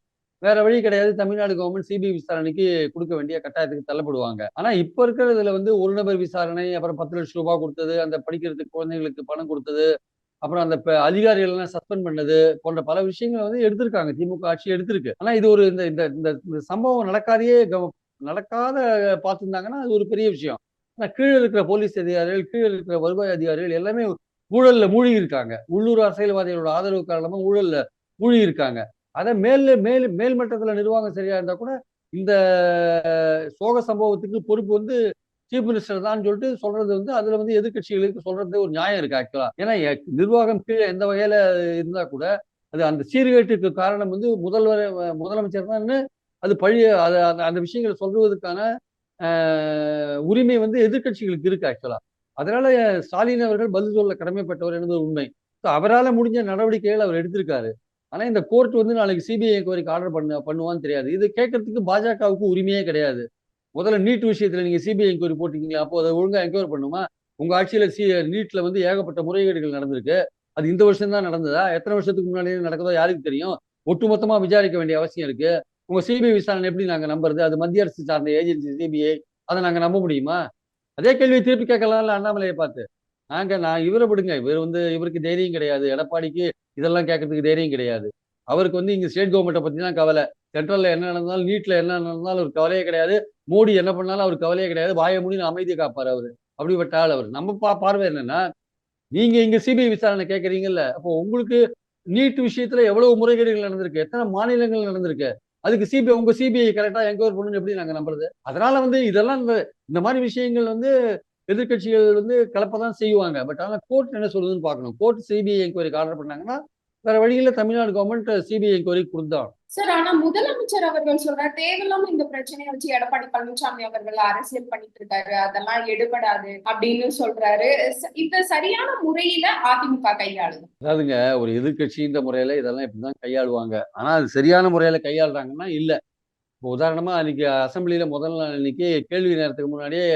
வேற வழி கிடையாது. தமிழ்நாடு கவர்மெண்ட் சிபிஐ விசாரணைக்கு கொடுக்க வேண்டிய கட்டாயத்துக்கு தள்ளப்படுவாங்க. ஆனா இப்ப இருக்கிறதுல வந்து ஒரு நபர் விசாரணை அப்புறம் பத்து லட்சம் ரூபாய் கொடுத்தது அந்த படிக்கிறதுக்கு குழந்தைங்களுக்கு பணம் கொடுத்தது அப்புறம் அந்த ப- அதிகாரிகள் எல்லாம் சஸ்பெண்ட் பண்ணது போன்ற பல விஷயங்களை வந்து எடுத்திருக்காங்க. திமுக ஆட்சி எடுத்திருக்கு. ஆனா இது ஒரு இந்த இந்த இந்த இந்த சம்பவம் நடக்காதையே கவ- நடக்காத பார்த்துருந்தாங்கன்னா அது ஒரு பெரிய விஷயம். ஆனா கீழே இருக்கிற போலீஸ் அதிகாரிகள் கீழே இருக்கிற வருவாய் அதிகாரிகள் எல்லாமே ஊழல்ல மூழ்கி இருக்காங்க உள்ளூர் அரசியல்வாதிகளோட ஆதரவு காரணமாக ஊழல்ல மூழ்கி இருக்காங்க அதை மேல் மேல் மேல்மட்டத்துல நிர்வாகம் சரியா இருந்தா கூட இந்த சோக சம்பவத்துக்கு பொறுப்பு வந்து சீஃப் மினிஸ்டர் தான் சொல்லிட்டு சொல்றது வந்து அதுல வந்து எதிர்க்கட்சிகளுக்கு சொல்றது ஒரு நியாயம் இருக்கு ஆக்சுவலா ஏன்னா நிர்வாகம் கீழே எந்த வகையில இருந்தா கூட அது அந்த சீர்கேட்டுக்கு காரணம் வந்து முதல்வர் முதலமைச்சர் தான் அது பழைய அது அந்த- அந்த விஷயங்களை சொல்றதுக்கான உரிமை வந்து எதிர்க்கட்சிகளுக்கு இருக்கு ஆக்சுவலா அதனால ஸ்டாலின் அவர்கள் பதில் சொல்ல கடமைப்பட்டவர் என்பது உண்மை. ஸோ அவரால் முடிஞ்ச நடவடிக்கைகள் அவர் எடுத்திருக்காரு. ஆனா இந்த கோர்ட் வந்து நாளைக்கு சிபிஐ கோரிக்கை ஆர்டர் பண்ண பண்ணுவான்னு தெரியாது. இது கேட்கறதுக்கு பாஜகவுக்கு உரிமையே கிடையாது. முதல்ல நீட் விஷயத்தில் நீங்கள் சிபிஐ என்கொயரி போட்டிருக்கீங்களா அப்போ அதை ஒழுங்காக என்கொயரி பண்ணுமா? உங்கள் ஆட்சியில் சி நீட்ல வந்து ஏகப்பட்ட முறைகேடுகள் நடந்திருக்கு. அது இந்த வருஷம் தான் நடந்ததா? எத்தனை வருஷத்துக்கு முன்னாடி நடக்குதோ யாருக்கு தெரியும்? ஒட்டுமொத்தமாக விசாரிக்க வேண்டிய அவசியம் இருக்கு. உங்க சிபிஐ விசாரணை எப்படி நாங்கள் நம்புறது? அது மத்திய அரசு சார்ந்த ஏஜென்சி சிபிஐ அதை நாங்க நம்ப முடியுமா? அதே கேள்வியை திருப்பி கேட்கலாம்ல அண்ணாமலையை பார்த்து. நாங்க நான் இவரை விடுங்க. இவர் வந்து இவருக்கு தைரியம் கிடையாது. எடப்பாடிக்கு இதெல்லாம் கேட்கறதுக்கு தைரியம் கிடையாது. அவருக்கு வந்து இங்க ஸ்டேட் கவர்மெண்ட்டை பத்தி தான் கவலை. சென்ட்ரலில் என்ன நடந்தாலும் நீட்ல என்ன நடந்தாலும் ஒரு கவலையே கிடையாது. மோடி என்ன பண்ணாலும் அவர் கவலையே கிடையாது. வாய முடின்னு அமைதியை காப்பார் அவர். அப்படிப்பட்ட ஆள் அவர். நம்ம பா பார்வை என்னன்னா நீங்க இங்க சிபிஐ விசாரணை கேட்கறீங்கல்ல அப்போ உங்களுக்கு நீட் விஷயத்துல எவ்வளவு முறைகேடுகள் நடந்திருக்கு? எத்தனை மாநிலங்கள் நடந்திருக்கு? அதுக்கு சிபிஐ உங்க சிபிஐ கரெக்டா என்கொயர் பண்ணணும் எப்படி நாங்க நம்புறது? அதனால வந்து இதெல்லாம் இந்த இந்த மாதிரி விஷயங்கள் வந்து எதிர்க்கட்சிகள் வந்து கலப்பதான் செய்வாங்க. பட் ஆனால் கோர்ட் என்ன சொல்லுதுன்னு பார்க்கணும். கோர்ட் சிபிஐ என்கொயரிக்கு ஆர்டர் பண்ணாங்கன்னா வேற வழியில தமிழ்நாடு கவர்மெண்ட் சிபிஐ என்கொயரிக்கு கொடுத்தான் சார் ஆனா முதலமைச்சர் அவர்கள் சொல்றாரு தேவையில்லாம இந்த பிரச்சனையை வச்சு எடப்பாடி பழனிசாமி அவர்கள் அரசியல் பண்ணிட்டு இருக்காரு அதெல்லாம் எடுபடாது அப்படின்னு சொல்றாரு. ச- இத சரியான முறையில அதிமுக கையாளுது. அதாவதுங்க ஒரு எதிர்கட்சின்ற முறையில இதெல்லாம் இப்படிதான் கையாளுவாங்க. ஆனா அது சரியான முறையில கையாளுறாங்கன்னா இல்ல. இப்போ உதாரணமா அன்னைக்கு அசெம்பிளியில முதல் நாள் அன்னைக்கு கேள்வி நேரத்துக்கு முன்னாடியே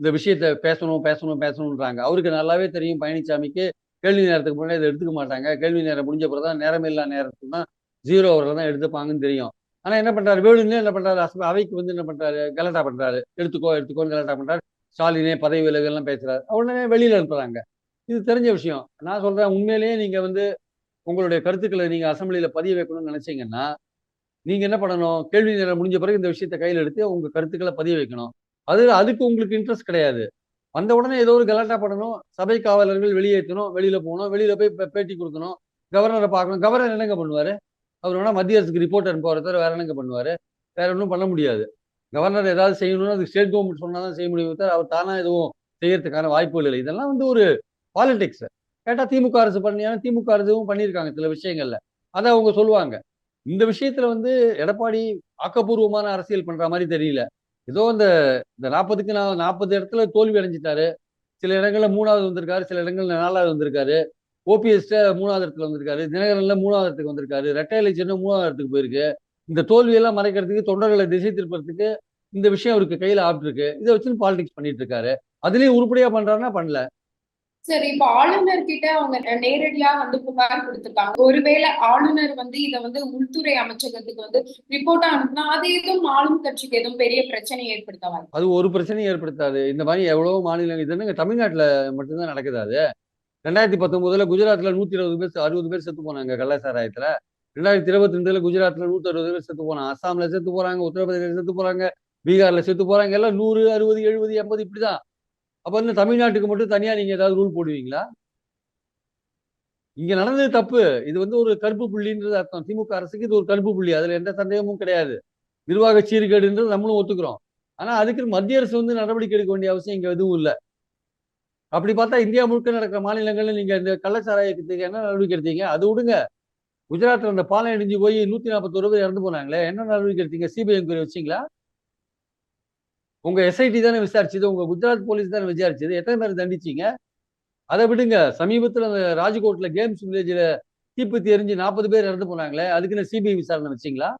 இந்த விஷயத்த பேசணும் பேசணும் பேசணுன்றாங்க அவருக்கு நல்லாவே தெரியும் பழனிசாமிக்கு கேள்வி நேரத்துக்கு முன்னாடி இதை எடுத்துக்க மாட்டாங்க. கேள்வி நேரம் முடிஞ்ச பிறகு தான் நேரமில்லா நேரத்துக்கு தான் ஜீரோ அவரில் தான் எடுத்துப்பாங்கன்னு தெரியும். ஆனா என்ன பண்றாரு? வேணும்னே என்ன பண்றாரு? அவைக்கு வந்து என்ன பண்றாரு? கலட்டா பண்றாரு. எடுத்துக்கோ எடுத்துக்கோன்னு கலட்டா பண்றாரு. ஸ்டாலினே பதவி விலகெல்லாம் பேசுறாரு. உடனே வெளியில அனுப்புறாங்க. இது தெரிஞ்ச விஷயம். நான் சொல்றேன் உண்மையிலேயே நீங்க வந்து உங்களுடைய கருத்துக்களை நீங்க அசம்பிளியில் பதிய வைக்கணும்னு நினைச்சீங்கன்னா நீங்க என்ன பண்ணணும்? கேள்வி நேரம் முடிஞ்ச பிறகு இந்த விஷயத்தை கையில் எடுத்து உங்க கருத்துக்களை பதிய வைக்கணும். அது அதுக்கு உங்களுக்கு இன்ட்ரெஸ்ட் கிடையாது. வந்த உடனே ஏதோ ஒரு கலாட்டா பண்ணணும். சபை காவலர்கள் வெளியேற்றணும். வெளியில போகணும். வெளியில போய் பேட்டி கொடுக்கணும். கவர்னரை பார்க்கணும். கவர்னர் என்னங்க பண்ணுவாரு? அவர் வேணா மத்திய அரசுக்கு ரிப்போர்ட் அனுப்புவார தவிர வேற என்னங்க பண்ணுவாரு? வேற ஒன்றும் பண்ண முடியாது. கவர்னர் ஏதாவது செய்யணும்னா அது ஸ்டேட் கவர்மெண்ட் சொன்னா தான் செய்ய முடியும் தவிர அவர் தானா எதுவும் செய்யறதுக்கான வாய்ப்புகள் இல்லை. இதெல்லாம் வந்து ஒரு பாலிடிக்ஸ் கேட்டா திமுக அரசு பண்ணியான திமுக அரசும் பண்ணியிருக்காங்க சில விஷயங்கள்ல. அதை அவங்க சொல்லுவாங்க. இந்த விஷயத்துல வந்து எடப்பாடி ஆக்கப்பூர்வமான அரசியல் பண்ற மாதிரி தெரியல. ஏதோ இந்த இந்த நாற்பதுக்கு நான் நாற்பது இடத்துல தோல்வி அடைஞ்சிட்டாரு. சில இடங்கள்ல மூணாவது வந்திருக்காரு சில இடங்கள்ல நாலாவது வந்திருக்காரு. ஓபிஎஸ்ட மூணாவது இடத்துல வந்திருக்காரு தினகரன்ல மூணாவது இடத்துக்கு வந்திருக்காரு ரெட்டை எலெக்ஷன் மூணாவது இடத்துக்கு போயிருக்கு. இந்த தோல்வியெல்லாம் மறைக்கிறதுக்கு தொண்டர்களை திசை திருப்பறதுக்கு இந்த விஷயம் அவருக்கு கையில ஆப்பிட்டு இதை வச்சு பாலிடிக்ஸ் பண்ணிட்டு இருக்காரு. அதுலயும் உருப்படியா பண்றாருன்னா பண்ணல. சரி இப்ப ஆளுநர் கிட்ட அவங்க நேரடியா வந்து புகார் கொடுத்துருக்காங்க. ஒருவேளை ஆளுநர் வந்து இத வந்து உள்துறை அமைச்சகத்துக்கு வந்து ரிப்போர்ட்டா அனுப்புனா அது எதுவும் ஆளும் கட்சிக்கு எதுவும் பெரிய பிரச்சனை ஏற்படுத்தாது அது ஒரு பிரச்சனையும் ஏற்படுத்தாது. இந்த மாதிரி எவ்வளவு மாநிலங்கள் இது தமிழ்நாட்டுல மட்டும்தான் நடக்குது அது? ரெண்டாயிரத்தி பத்தொன்பதுல குஜராத்ல நூத்தி இருபது பேர் அறுபது பேர் செத்து போனாங்க கள்ளசாராயத்துல ரெண்டாயிரத்தி இருபத்தி ரெண்டுல குஜராத்ல நூத்தி அறுபது பேர் செத்து போனாங்க அசாம்ல செத்து போறாங்க உத்தரப்பிரதேச செத்து போறாங்க பீகார்ல செத்து போறாங்க எல்லாம் நூறு அறுபது எழுபது எண்பது இப்படிதான். அப்ப வந்து தமிழ்நாட்டுக்கு மட்டும் தனியா நீங்க ஏதாவது ரூல் போடுவீங்களா? இங்க நடந்தது தப்பு. இது வந்து ஒரு கருப்பு புள்ளின்றது அர்த்தம். திமுக அரசுக்கு இது ஒரு கருப்பு புள்ளி. அதுல எந்த சந்தேகமும் கிடையாது. நிர்வாக சீர்கேடுன்றது நம்மளும் ஒத்துக்கிறோம். ஆனா அதுக்கு மத்திய அரசு வந்து நடவடிக்கை எடுக்க வேண்டிய அவசியம் இங்க எதுவும் இல்லை. அப்படி பார்த்தா இந்தியா முழுக்க நடக்கிற மாநிலங்கள்ல நீங்க இந்த கள்ளச்சாராயத்துக்கு என்ன நடவடிக்கை எடுத்தீங்க? அது விடுங்க. குஜராத்ல அந்த பாலம் இடிஞ்சு போய் நூத்தி நாற்பத்தொரு பேர் இறந்து போனாங்களே. என்ன நடவடிக்கை எடுத்தீங்க? சிபிஐ என்கொயரி வச்சீங்களா? உங்க எஸ்ஐடி தானே விசாரிச்சது உங்க குஜராத் போலீஸ் தானே விசாரிச்சது எத்தனை பேர் தண்டிச்சிங்க? அதை விடுங்க. சமீபத்தில் அந்த ராஜ்கோட்ல கேம்ஸ் வில்லேஜில் தீப்பத்தி எரிஞ்சு நாற்பது பேர் இறந்து போனாங்களே அதுக்குன்னு சிபிஐ விசாரணை வச்சீங்களா?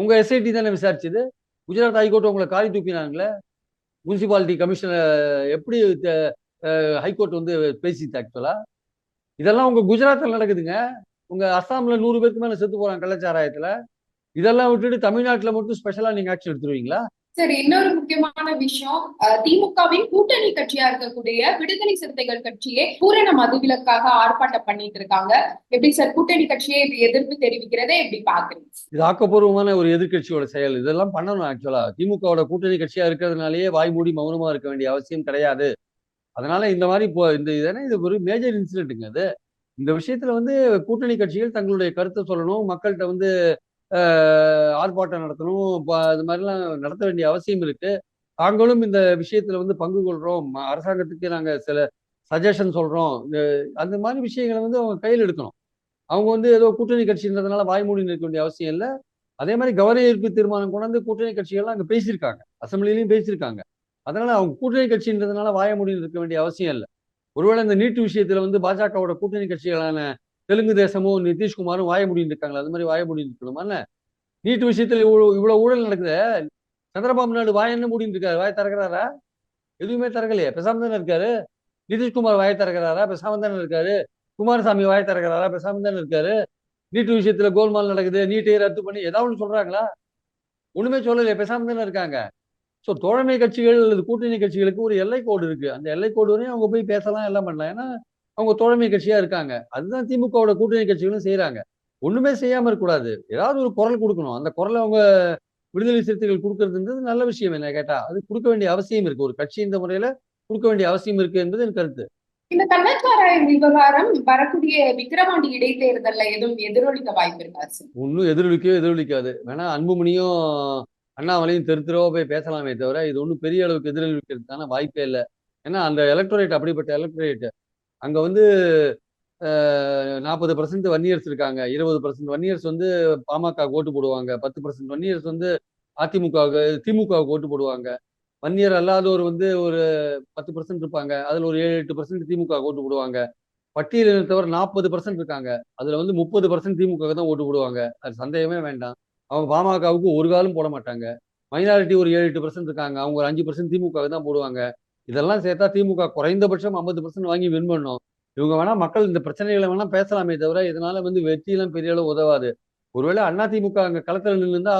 உங்க எஸ்ஐடி தானே விசாரிச்சது? குஜராத் ஹைகோர்ட் உங்களை காரி தூக்கினாங்களே? முனிசிபாலிட்டி கமிஷனர் எப்படி ஹைகோர்ட் வந்து பேசிது ஆக்சுவலா? இதெல்லாம் உங்க குஜராத்தில் நடக்குதுங்க. உங்க அஸ்ஸாம்ல நூறு பேருக்கு மேலே செத்து போறாங்க கள்ளச்சாராயத்துல. இதெல்லாம் விட்டுட்டு தமிழ்நாட்டில் மட்டும் ஸ்பெஷலா நீங்க ஆக்ஷன் எடுத்துருவீங்களா? சரி இன்னொரு முக்கியமான விஷயம் திமுகவின் கூட்டணி கட்சியா இருக்கக்கூடிய விடுதலை சிறுத்தைகள் கட்சியே பூரண மதுவிலக்காக ஆர்ப்பாட்டம் பண்ணிட்டு இருக்காங்க. எப்படி சார் கூட்டணி கட்சியே இது எதிர்ப்பு தெரிவிக்கிறதே எப்படி பாக்குறீங்க இது ஆக்கப்பூர்வமான ஒரு எதிர்க்கட்சியோட செயல். இதெல்லாம் பண்ணணும் ஆக்சுவலா திமுகவோட கூட்டணி கட்சியா இருக்கிறதுனாலயே வாய் மூடி மௌனமா இருக்க வேண்டிய அவசியம் கிடையாது. அதனால இந்த மாதிரி இப்போ இந்த இதனா இது ஒரு மேஜர் இன்சிடென்ட்டுங்க அது. இந்த விஷயத்துல வந்து கூட்டணி கட்சிகள் தங்களுடைய கருத்தை சொல்லணும். மக்கள்கிட்ட வந்து ஆர்ப்பாட்டம் நடத்தணும். இப்போ இது மாதிரிலாம் நடத்த வேண்டிய அவசியம் இருக்கு. தாங்களும் இந்த விஷயத்துல வந்து பங்கு கொள்றோம். அரசாங்கத்துக்கு நாங்க சில சஜஷன் சொல்றோம். இந்த அந்த மாதிரி விஷயங்களை வந்து அவங்க கையில் எடுக்கணும். அவங்க வந்து ஏதோ கூட்டணி கட்சின்றதுனால வாய்மூடி நிற்க வேண்டிய அவசியம் இல்லை. அதே மாதிரி கவன ஈர்ப்பு தீர்மானம் கொண்டாந்து கூட்டணி கட்சிகள்லாம் அங்கே பேசியிருக்காங்க. அசம்பிளிலையும் பேசியிருக்காங்க. அதனால அவங்க கூட்டணி கட்சின்றதுனால வாய முடிவு இருக்க வேண்டிய அவசியம் இல்லை. ஒருவேளை இந்த நீட்டு விஷயத்துல வந்து பாஜகவோட கூட்டணி கட்சிகளான தெலுங்கு தேசமும் நிதிஷ்குமாரும் வாய முடிவு இருக்காங்களா அது மாதிரி வாய முடிவு இருக்கணுமா நீட்டு விஷயத்துல இவ்வளவு இவ்வளவு ஊழல் நடக்குது? சந்திரபாபு நாயுடு வாய என்ன முடின்னு இருக்காரு வாய திறக்கிறாரா? எதுவுமே திறக்கலையே. பேசாம தானே இருக்காரு? நிதிஷ்குமார் வாய திறக்கிறாரா? பேசாம தானே இருக்காரு? குமாரசாமி வாய திறக்கிறாரா? பேசாம தானே இருக்காரு? நீட்டு விஷயத்துல கோல்மால் நடக்குது நீட்டை ரத்து பண்ணி ஏதாவது ஒன்று சொல்றாங்களா? ஒண்ணுமே சொல்லலையே பேசாம தானே இருக்காங்க. ஸோ தோழமை கட்சிகள் அல்லது கூட்டணி கட்சிகளுக்கு ஒரு எல்லை கோடு இருக்கு. அந்த எல்லை கோடு வரையும் அவங்க போய் பேசலாம் எல்லாம் பண்ணலாம். ஏன்னா அவங்க தோழமை கட்சியா இருக்காங்க. அதுதான் திமுகவோட கூட்டணி கட்சிகளும் செய்யறாங்க ஒண்ணுமே செய்யாம இருக்கக்கூடாது. ஏதாவது ஒரு குரல் கொடுக்கணும். அந்த குரலை அவங்க விடுதலை சிறுத்தைகள் கொடுக்கறதுன்றது நல்ல விஷயம் என்ன கேட்டா அது கொடுக்க வேண்டிய அவசியம் இருக்கு. ஒரு கட்சி இந்த முறையில கொடுக்க வேண்டிய அவசியம் இருக்கு என்பது என் கருத்து. இந்த கள்ளச்சாராய விவகாரம் வரக்கூடிய விக்கிரவாண்டி இடைத்தேர்தல்ல எதுவும் எதிரொலிக்க வாய்ப்பு இருக்கா சார் ஒன்றும் எதிரொலிக்கவே எதிரொலிக்காது. வேணா அன்புமணியும் அண்ணாமலையும் தெரு தெருவா போய் பேசலாமே தவிர இது ஒன்றும் பெரிய அளவுக்கு எதிரொலிக்கிறதுக்கான வாய்ப்பே இல்லை. ஏன்னா அந்த எலக்ட்ரேட் அப்படிப்பட்ட எலக்ட்ரேட் அங்கே வந்து நாற்பது பர்சன்ட் வன்னியர்ஸ் இருக்காங்க. இருபது பர்சன்ட் வன்னியர்ஸ் வந்து பாமக ஓட்டு போடுவாங்க. பத்து பர்சன்ட் வன்னியர்ஸ் வந்து அதிமுகவுக்கு திமுகவுக்கு ஓட்டு போடுவாங்க. வன்னியர் அல்லாதவர் வந்து ஒரு பத்து பர்சன்ட் இருப்பாங்க. அதில் ஒரு ஏழு எட்டு பர்சன்ட் திமுக ஓட்டு போடுவாங்க. பட்டியலினத்தவர் நாற்பது பர்சன்ட் இருக்காங்க. அதில் வந்து முப்பது பர்சன்ட் திமுக தான் ஓட்டு போடுவாங்க. அது சந்தேகமே வேண்டாம். அவங்க பாமகவுக்கு ஒரு காலும் போட மாட்டாங்க. மைனாரிட்டி ஒரு ஏழு எட்டு பர்சன்ட் இருக்காங்க. அவங்க ஒரு அஞ்சு பர்சன்ட் திமுக தான் போடுவாங்க. இதெல்லாம் சேர்த்தா திமுக குறைந்தபட்சம் ஐம்பது பர்சன்ட் வாங்கி வின் பண்ணும். இவங்க வேணா மக்கள் இந்த பிரச்சனைகளை வேணா பேசலாமே தவிர இதனால வந்து வெற்றியெல்லாம் பெரிய அளவு உதவாது. ஒருவேளை அண்ணா திமுக அங்க களத்துல நின்றுந்தா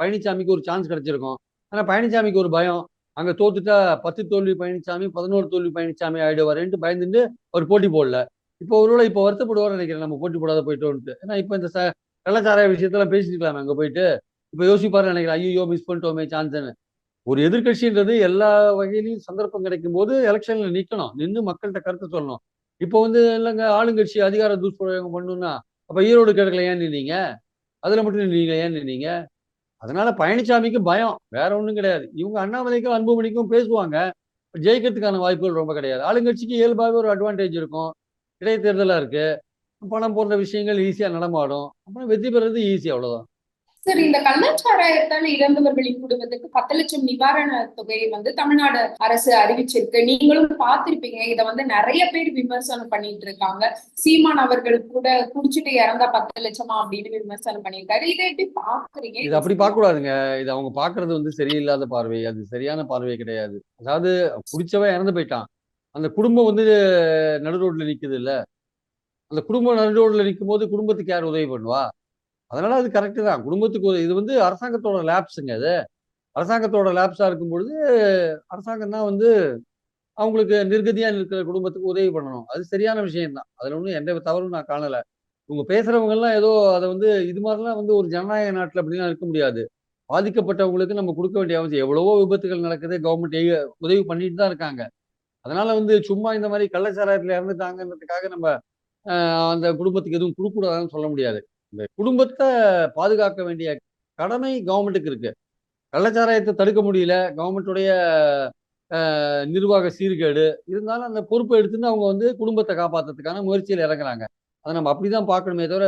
பழனிசாமிக்கு ஒரு சான்ஸ் கிடைச்சிருக்கும். ஆனா பழனிசாமிக்கு ஒரு பயம். அங்க தோத்துட்டா பத்து தோல்வி பழனிசாமி பதினோரு தோல்வி பழனிசாமி ஆயிடுவாருன்ட்டு பயந்துட்டு அவர் போட்டி போடல. இப்போ ஒருவேளை இப்போ வருத்தப்படுவார் நினைக்கிறேன் நம்ம போட்டி போடாத போயிட்டோம்ட்டு ஏன்னா இப்போ இந்த ச கள்ளச்சாராய விஷயத்தெல்லாம் பேசிருக்கலாமே அங்க போயிட்டு. இப்போ யோசிப்பாரு நினைக்கிறேன். ஐயோ மிஸ் பண்ணிட்டோமே சான்ஸ்னு ஒரு எதிர்க்கட்சின்றது எல்லா வகையிலையும் சந்தர்ப்பம் கிடைக்கும் போது எலெக்ஷன்ல நிக்கணும். நின்று மக்கள்கிட்ட கருத்து சொல்லணும். இப்போ வந்து இல்லைங்க ஆளுங்கட்சி அதிகார துஷ்பிரயோகம் பண்ணுன்னா அப்ப ஈரோடு கிழக்குல ஏன் நின்னீங்க? அதுல மட்டும் நீங்க ஏன் நின்னீங்க? அதனால பழனிசாமிக்கு பயம். வேற ஒன்றும் கிடையாது. இவங்க அண்ணாமலைக்கும் அன்புமணிக்கும் பேசுவாங்க. ஜெயிக்கிறதுக்கான வாய்ப்புகள் ரொம்ப கிடையாது. ஆளுங்கட்சிக்கு இயல்பாகவே ஒரு அட்வான்டேஜ் இருக்கும். இடைத்தேர்தலாக இருக்கு. பணம் போன்ற விஷயங்கள் ஈஸியாக நடமாடும். அப்புறம் வெற்றி பெறது ஈஸி அவ்வளோதான் சார் இந்த கள்ளச்சாராயத்தால் இறந்தவர்களின் குடும்பத்துக்கு பத்து லட்சம் நிவாரண தொகையை வந்து தமிழ்நாடு அரசு அறிவிச்சிருக்கு. நீங்களும் பார்த்திருப்பீங்க இத வந்து நிறைய பேர் விமர்சனம் பண்ணிட்டு இருக்காங்க. சீமான் அவர்கள் கூட குடிச்சிட்டு இறந்தா பத்து லட்சமா அப்படின்னு விமர்சனம் பண்ணியிருக்காரு. இதை எப்படி பாக்குறீங்க இது அப்படி பார்க்க கூடாதுங்க இது அவங்க பாக்குறது வந்து சரியில்லாத பார்வை. அது சரியான பார்வை கிடையாது. அதாவது குடிச்சவன் இறந்து போயிட்டான். அந்த குடும்பம் வந்து நடு ரோட்ல நிக்குது இல்ல அந்த குடும்பம் நடு ரோட்ல நிற்கும் போது குடும்பத்துக்கு யார் உதவி பண்ணுவா? அதனால அது கரெக்டு தான். குடும்பத்துக்கு உதவி- இது வந்து அரசாங்கத்தோட லேப்ஸுங்க அது. அரசாங்கத்தோட லேப்ஸாக இருக்கும் பொழுது அரசாங்கம் தான் வந்து அவங்களுக்கு நிர்கதியாக இருக்கிற குடும்பத்துக்கு உதவி பண்ணணும். அது சரியான விஷயம் தான் ஒன்றும் எந்த தவறும் நான் காணலை. இவங்க பேசுகிறவங்கெல்லாம் ஏதோ அதை வந்து இது மாதிரிலாம் வந்து ஒரு ஜனநாயக நாட்டில் அப்படிலாம் இருக்க முடியாது. பாதிக்கப்பட்டவங்களுக்கு நம்ம கொடுக்க வேண்டிய அவசியம். எவ்வளவோ விபத்துகள் நடக்குது கவர்மெண்ட் உதவி பண்ணிட்டு தான் இருக்காங்க. அதனால வந்து சும்மா இந்த மாதிரி கள்ளச்சாராயத்தில் இறந்துட்டாங்கன்றதுக்காக நம்ம அந்த குடும்பத்துக்கு எதுவும் கொடுக்கூடாதுன்னு சொல்ல முடியாது. இந்த குடும்பத்தை பாதுகாக்க வேண்டிய கடமை கவர்மெண்ட்டுக்கு இருக்கு. கள்ளச்சாராயத்தை தடுக்க முடியல. கவர்மெண்ட்டுடைய நிர்வாக சீர்கேடு. இருந்தாலும் அந்த பொறுப்பை எடுத்துன்னு அவங்க வந்து குடும்பத்தை காப்பாத்துறதுக்கான முயற்சியில் இறங்குறாங்க. அதை நம்ம அப்படிதான் பார்க்கணுமே தவிர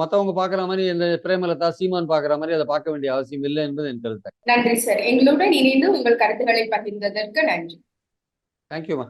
மத்தவங்க பார்க்குற மாதிரி இந்த பிரேமலதா சீமான் பார்க்குற மாதிரி அதை பார்க்க வேண்டிய அவசியம் இல்லை என்பது என் கருத்து. நன்றி சார். எங்களுடன் இணைந்து உங்கள் கருத்துக்களை பகிர்ந்ததற்கு நன்றி. தேங்க்யூமா